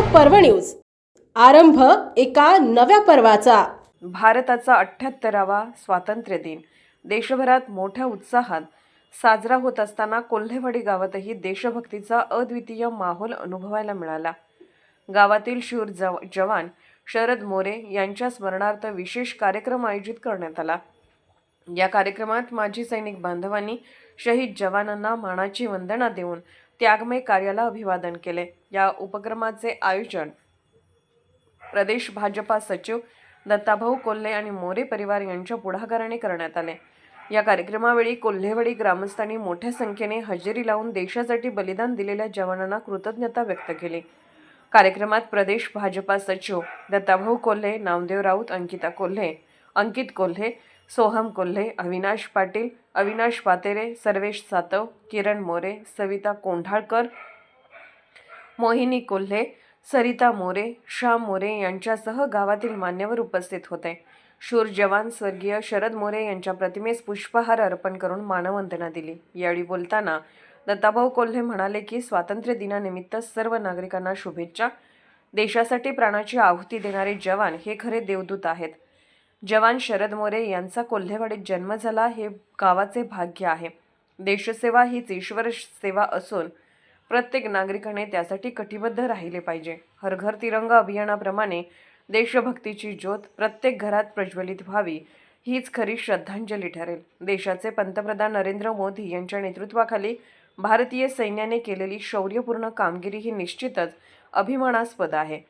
पर्व न्यूज. आरंभ एका नव्या पर्वाचा. भारताचा अठ्ठ्याहत्तरावा स्वातंत्र्य दिन. देशभरात मोठ्या उत्साहात साजरा होत असताना कोल्हेवाडी गावातही देशभक्तीचा अद्वितीय माहोल अनुभवायला मिळाला. गावातील शूर जव जवान शरद मोरे यांच्या स्मरणार्थ विशेष कार्यक्रम आयोजित करण्यात आला. या कार्यक्रमात माजी सैनिक बांधवांनी शहीद जवानांना मानाची वंदना देऊन त्यागमय कार्याला अभिवादन केले. या उपक्रमाचे आयोजन प्रदेश भाजपा सचिव दत्ताभाऊ कोल्हे आणि मोरे परिवार यांच्या पुढाकाराने करण्यात आले. या कार्यक्रमावेळी कोल्हेवाडी ग्रामस्थांनी मोठ्या संख्येने हजेरी लावून देशासाठी बलिदान दिलेल्या जवानांना कृतज्ञता व्यक्त केली. कार्यक्रमात प्रदेश भाजपा सचिव दत्ताभाऊ कोल्हे नामदेव राऊत अंकिता कोल्हे अंकित कोल्हे सोहम कोल्हे अविनाश पाटील अविनाश पातेरे सर्वेश सातव किरण मोरे सविता कोंढाळकर मोहिनी कोल्हे सरिता मोरे श्याम मोरे यांच्यासह गावातील मान्यवर उपस्थित होते. शूर जवान स्वर्गीय शरद मोरे यांच्या प्रतिमेस पुष्पहार अर्पण करून मानवंदना दिली. यावेळी बोलताना दत्ताभाऊ कोल्हे म्हणाले की स्वातंत्र्य दिनानिमित्त सर्व नागरिकांना शुभेच्छा. देशासाठी प्राणाची आहुती देणारे जवान हे खरे देवदूत आहेत. जवान शरद मोरे यांचा कोल्हेवाडीत जन्म झाला हे गावाचे भाग्य आहे. देशसेवा हीच ईश्वर सेवा असून प्रत्येक नागरिकाने त्यासाठी कटिबद्ध राहिले पाहिजे. हर घर तिरंगा अभियानाप्रमाणे देशभक्तीची ज्योत प्रत्येक घरात प्रज्वलित व्हावी हीच खरी श्रद्धांजली ठरेल. देशाचे पंतप्रधान नरेंद्र मोदी यांच्या नेतृत्वाखाली भारतीय सैन्याने केलेली शौर्यपूर्ण कामगिरी ही निश्चितच अभिमानास्पद आहे.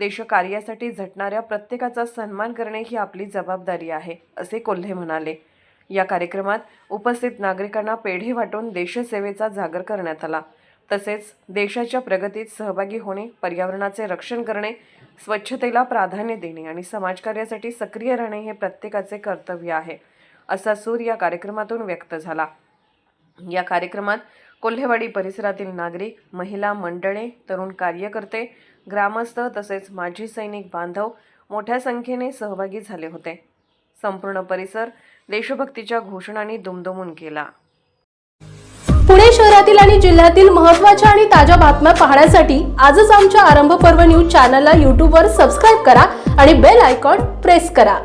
देशकार्यासाठी झटणाऱ्या प्रत्येकाचा सन्मान करणे ही आपली जबाबदारी आहे असे कोल्हे म्हणाले. या कार्यक्रमात उपस्थित नागरिकांना पेढे वाटून देशसेवेचा जागर करण्यात आला. तसेच देशाच्या प्रगतीत सहभागी होणे पर्यावरणाचे रक्षण करणे स्वच्छतेला प्राधान्य देणे आणि समाजकार्यासाठी सक्रिय राहणे हे प्रत्येकाचे कर्तव्य आहे असा सूर या कार्यक्रमातून व्यक्त झाला. या कार्यक्रमात कोल्हेवाडी परिसरातील नागरिक महिला मंडळे तरुण कार्यकर्ते ग्रामस्थ तसेच माजी सैनिक बांधव मोठ्या संख्येने सहभागी झाले होते. संपूर्ण परिसर देशभक्तीच्या घोषणांनी दुमदुमून गेला. पुणे शहरातील आणि जिल्ह्यातील महत्त्वाच्या आणि ताज्या बातम्या पाहण्यासाठी आजच आमच्या आरंभ पर्व न्यूज चॅनलला यूट्यूबवर सबस्क्राईब करा आणि बेल आयकॉन प्रेस करा.